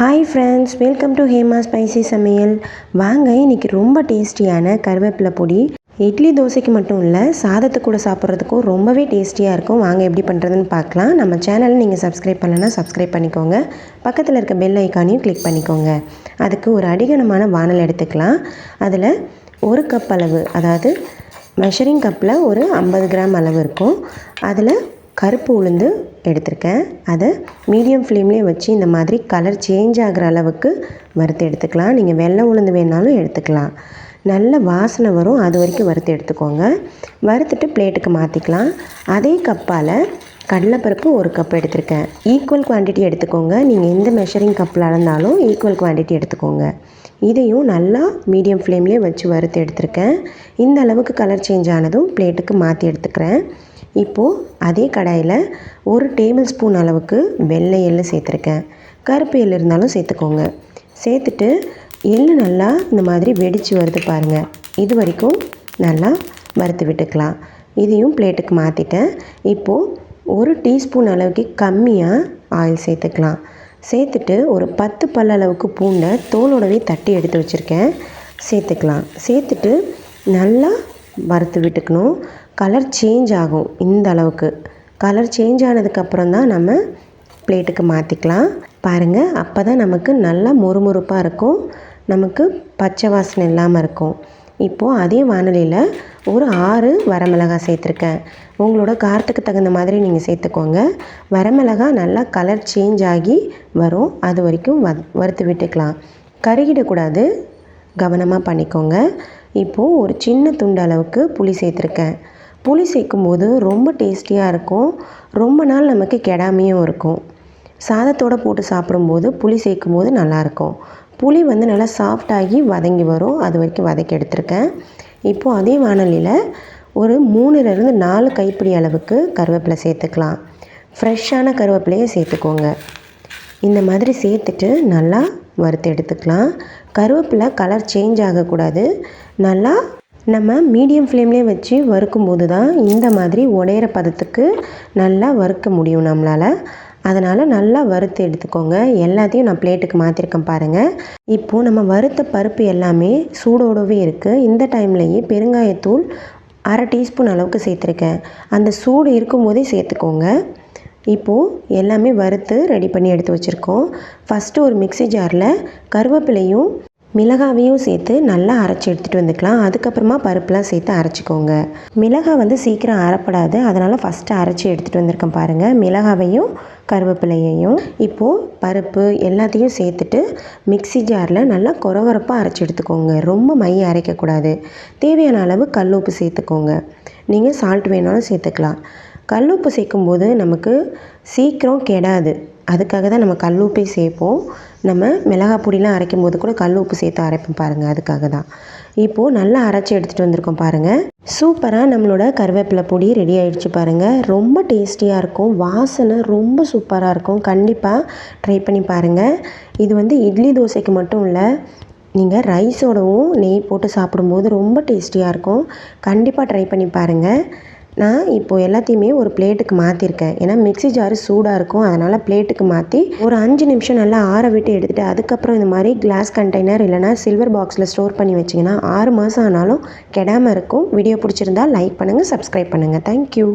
Hi friends welcome to Hema spicy சமையல் வாங்க இன்றைக்கி ரொம்ப டேஸ்டியான கருவேப்பிலை பொடி. இட்லி தோசைக்கு மட்டும் இல்லை சாதத்து கூட சாப்பிட்றதுக்கும் ரொம்பவே டேஸ்டியாக இருக்கும். வாங்க எப்படி பண்ணுறதுன்னு பார்க்கலாம். நம்ம சேனலை நீங்கள் சப்ஸ்கிரைப் பண்ணலன்னா சப்ஸ்கிரைப் பண்ணிக்கோங்க. பக்கத்தில் இருக்க பெல் ஐக்கானையும் கிளிக் பண்ணிக்கோங்க. அதுக்கு ஒரு அடிகனமான வானல் எடுத்துக்கலாம். அதில் ஒரு கப் அளவு அதாவது மெஷரிங் கப்பில் ஒரு ஐம்பது கிராம் அளவு இருக்கும். அதில் கருப்பு உளுந்து எடுத்திருக்கேன். அதை மீடியம் ஃப்ளேம்லேயே வச்சு இந்த மாதிரி கலர் சேஞ்ச் ஆகிற அளவுக்கு வறுத்து எடுத்துக்கலாம். நீங்கள் வெள்ளை உளுந்து வேணாலும் எடுத்துக்கலாம். நல்ல வாசனை வரும். அது வரைக்கும் வறுத்து எடுத்துக்கோங்க. வறுத்துட்டு பிளேட்டுக்கு மாற்றிக்கலாம் அதே கப்பால் கடலைப்பருப்பு ஒரு கப் எடுத்திருக்கேன். ஈக்குவல் குவான்டிட்டி எடுத்துக்கோங்க. நீங்கள் எந்த மெஷரிங் கப்பில் அளந்தாலும் ஈக்குவல் குவான்டிட்டி எடுத்துக்கோங்க. இதையும் நல்லா மீடியம் ஃப்ளேம்லேயே வச்சு வறுத்து எடுத்திருக்கேன். இந்த அளவுக்கு கலர் சேஞ்ச் ஆனதும் பிளேட்டுக்கு மாற்றி எடுத்துக்கிறேன். இப்போது அதே கடாயில் ஒரு டேபிள் ஸ்பூன் அளவுக்கு வெள்ளை எள்ளு சேர்த்துருக்கேன். கருப்பு எள் இருந்தாலும் சேர்த்துக்கோங்க. சேர்த்துட்டு எள்ளு நல்லா இந்த மாதிரி வெடித்து வருது பாருங்கள் இது வரைக்கும் நல்லா வறுத்து விட்டுக்கலாம். இதையும் பிளேட்டுக்கு மாற்றிட்டேன் இப்போது ஒரு டீஸ்பூன் அளவுக்கு கம்மியாக ஆயில் சேர்த்துக்கலாம். சேர்த்துட்டு ஒரு பத்து பல்ல அளவுக்கு பூண்டை தோலோடவே தட்டி எடுத்து வச்சுருக்கேன். சேர்த்துக்கலாம். சேர்த்துட்டு நல்லா வறுத்து விட்டுக்கணும். கலர் சேஞ்ச் ஆகும் இந்த அளவுக்கு. கலர் சேஞ்ச் ஆனதுக்கப்புறம் தான் நம்ம பிளேட்டுக்கு மாற்றிக்கலாம் பாருங்கள் அப்போ தான் நமக்கு நல்லா மொறுமொறுப்பாக இருக்கும். நமக்கு பச்சை வாசனை இல்லாமல் இருக்கும். இப்போது அதே வானொலியில் ஒரு ஆறு வரமிளகாய் சேர்த்துருக்கேன். உங்களோட காரத்துக்கு தகுந்த மாதிரி நீங்கள் சேர்த்துக்கோங்க. வரமிளகாய் நல்லா கலர் சேஞ்ச் ஆகி வரும். அது வரைக்கும் வ வறுத்து விட்டுக்கலாம். கருகிடக்கூடாது கவனமாக பண்ணிக்கோங்க. இப்போது ஒரு சின்ன துண்டு அளவுக்கு புளி சேர்த்துருக்கேன். புளி சேர்க்கும் போது ரொம்ப டேஸ்டியாக இருக்கும். ரொம்ப நாள் நமக்கு கெடாமையும் இருக்கும். சாதத்தோடு போட்டு சாப்பிடும்போது புளி சேர்க்கும் போது நல்லாயிருக்கும் புளி வந்து நல்லா சாஃப்டாகி வதங்கி வரும். அது வரைக்கும் வதக்கி எடுத்திருக்கேன். இப்போது அதே வானலியில் ஒரு மூணுலேருந்து நாலு கைப்பிடி அளவுக்கு கருவேப்பிலை சேர்த்துக்கலாம். ஃப்ரெஷ்ஷான கருவேப்பிலையை சேர்த்துக்கோங்க. இந்த மாதிரி சேர்த்துட்டு நல்லா வறுத்து எடுத்துக்கலாம். கருவேப்பிலை கலர் சேஞ்ச் ஆகக்கூடாது. நல்லா நம்ம மீடியம் ஃப்ளேம்லேயே வச்சு வறுக்கும்போது தான் இந்த மாதிரி உடையிற பதத்துக்கு நல்லா வறுக்க முடியும் நம்மளால். அதனால் நல்லா வறுத்து எடுத்துக்கோங்க. எல்லாத்தையும் நான் பிளேட்டுக்கு மாற்றிருக்கேன் பாருங்கள் இப்போது நம்ம வறுத்த பருப்பு எல்லாமே சூடோடவே இருக்குது இந்த டைம்லேயே பெருங்காயத்தூள் அரை டீஸ்பூன் அளவுக்கு சேர்த்துருக்கேன். அந்த சூடு இருக்கும்போதே சேர்த்துக்கோங்க. இப்போது எல்லாமே வறுத்து ரெடி பண்ணி எடுத்து வச்சுருக்கோம். ஃபஸ்ட்டு ஒரு மிக்சி ஜாரில் கருவேப்பிலையும் மிளகாவையும் சேர்த்து நல்லா அரைச்சி எடுத்துகிட்டு வந்துக்கலாம். அதுக்கப்புறமா பருப்புலாம் சேர்த்து அரைச்சிக்கோங்க. மிளகாய் வந்து சீக்கிரம் அரைப்படாது. அதனால் ஃபஸ்ட்டு அரைச்சி எடுத்துகிட்டு வந்திருக்கேன் பாருங்கள் மிளகாவையும் கருவேப்பிலையையும் இப்போது பருப்பு எல்லாத்தையும் சேர்த்துட்டு மிக்சி ஜாரில் நல்லா குறகுறப்பாக அரைச்சி எடுத்துக்கோங்க. ரொம்ப மைய அரைக்கக்கூடாது. தேவையான அளவு கல் உப்பு சேர்த்துக்கோங்க. நீங்கள் சால்ட் வேணாலும் சேர்த்துக்கலாம். கல் உப்பு சேர்க்கும்போது நமக்கு சீக்கிரம் கெடாது. அதுக்காக தான் நம்ம கல் உப்பே சேர்ப்போம். நம்ம மிளகாய் பொடிலாம் அரைக்கும் போது கூட கல் உப்பு சேர்த்து அரைப்போம் பாருங்கள் அதுக்காக தான். இப்போது நல்லா அரைச்சி எடுத்துகிட்டு வந்திருக்கோம் பாருங்கள் சூப்பராக நம்மளோட கருவேப்பிலை பொடி ரெடி ஆகிடுச்சு பாருங்கள் ரொம்ப டேஸ்டியாக இருக்கும். வாசனை ரொம்ப சூப்பராக இருக்கும். கண்டிப்பாக ட்ரை பண்ணி பாருங்கள் இது வந்து இட்லி தோசைக்கு மட்டும் இல்லை நீங்கள் ரைஸோடவும் நெய் போட்டு சாப்பிடும்போது ரொம்ப டேஸ்டியாக இருக்கும். கண்டிப்பாக ட்ரை பண்ணி பாருங்கள் நான் இப்போது எல்லாத்தையுமே ஒரு பிளேட்டுக்கு மாற்றிருக்கேன் ஏன்னா மிக்சி ஜாரு சூடாக இருக்கும். அதனால் பிளேட்டுக்கு மாற்றி ஒரு அஞ்சு நிமிஷம் நல்லா ஆற விட்டு எடுத்துகிட்டு அதுக்கப்புறம் இந்த மாதிரி கிளாஸ் கண்டெய்னர் இல்லைனா சில்வர் பாக்ஸில் ஸ்டோர் பண்ணி வச்சிங்கன்னா ஆறு மாதம் ஆனாலும் கெடாமல் இருக்கும். வீடியோ பிடிச்சிருந்தா லைக் பண்ணுங்கள் சப்ஸ்கிரைப் பண்ணுங்கள் தேங்க்யூ